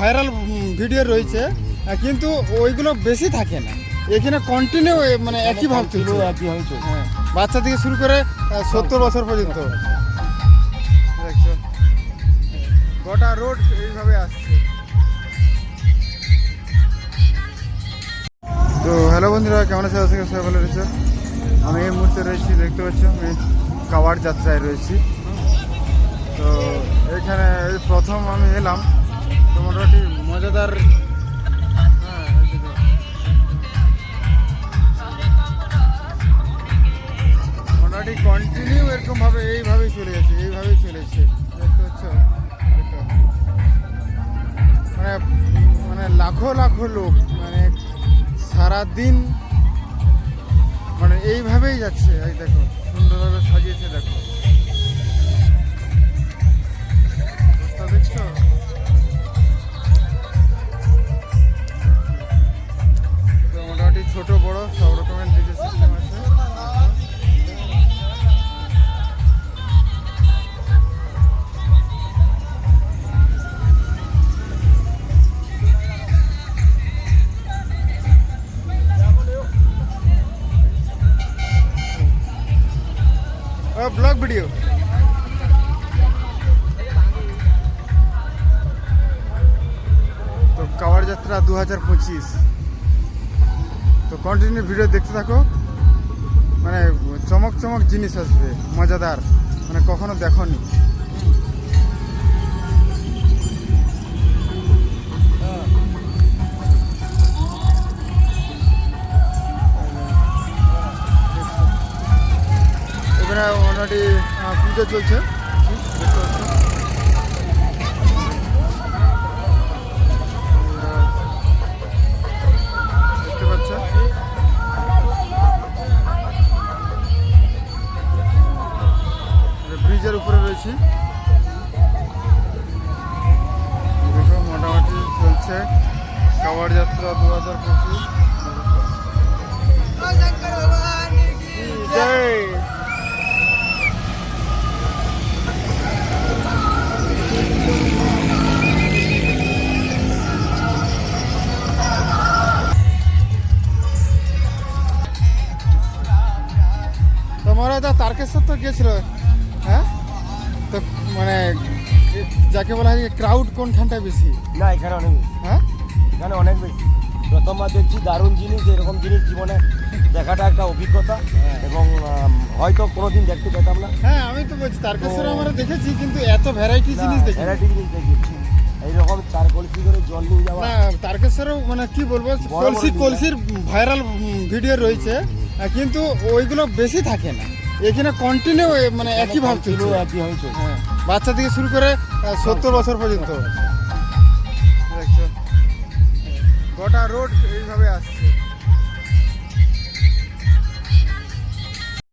Viral video রয়েছে। কিন্তু ওইগুলো বেশি থাকে না। এখানে কন্টিনিউ মানে একই ভাব চলছে। একই হয়ে চলছে। হ্যাঁ বাচ্চা থেকে শুরু করে সত্তর বছর পর্যন্ত। দেখছ? গোটা রোড এইভাবে আসছে। তো হ্যালো বন্ধুরা কেমন আছে? আজকে সবাই ভালো রয়েছে। আমি এই মুহূর্তে রয়েছি দেখতে পাচ্ছ আমি কাওয়ার যাত্রায় রয়েছি। তো এখানে প্রথম আমি এলাম। মোটামুটি মজাদার। মোটামুটি কন্টিনিউ এরকম ভাবে এইভাবেই চলে যাচ্ছে, এইভাবেই চলেছে দেখতে পাচ্ছ। মানে মানে লাখো লাখো লোক মানে সারাদিন মানে এইভাবেই যাচ্ছে। এই দেখো, সুন্দরভাবে সাজিয়েছে, দেখো। ছোট, বড়, সব রকমের ডিজে সিস্টেম আছে। ব্লগ ভিডিও তো কাওয়ার যাত্রা দু হাজার পঁচিশ। তো কন্টিনিউ ভিডিও দেখতে থাকো। মানে চমক চমক জিনিস আসবে মজাদার। মানে কখনো দেখনি। এখানে আহ, পুজো চলছে। উপরে দেখো মোটামুটি চলছে। কাওয়ার যাত্রা দু হাজার পঁচিশ। তোমার তারকেশ্বর তো গিয়েছিল? হ্যাঁ? তো মানে যাকে বলা হয় ক্রাউড কোনখানটায় বেশি? না এখানে অনেক বেশি। হ্যাঁ? এখানে অনেক বেশি। প্রথমবার দেখছি দারুণ জিনিস এরকম জিনিস জীবনে দেখাটা একটা অভিজ্ঞতা এবং আম, হয়তো কোনোদিন দেখতে পেতাম না। হ্যাঁ আমি তো বলছি তারকেশ্বর আমরা দেখেছি কিন্তু এত ভ্যারাইটি জিনিস দেখি ভ্যারাইটি জিনিস দেখি এইরকম চার কলসি করে জল নিয়ে যাওয়া। না তারকেশ্বরেও মানে কি বলব কলসি কলসির ভাইরাল ভিডিও রয়েছে কিন্তু ওইগুলো বেশি থাকে না। এখানে কন্টিনিউ মানে একই ভাব চলছে continue একই হয়ে। চলছে বাচ্চা থেকে শুরু করে সত্তর বছর পর্যন্ত। গোটা রোড এইভাবে আসছে।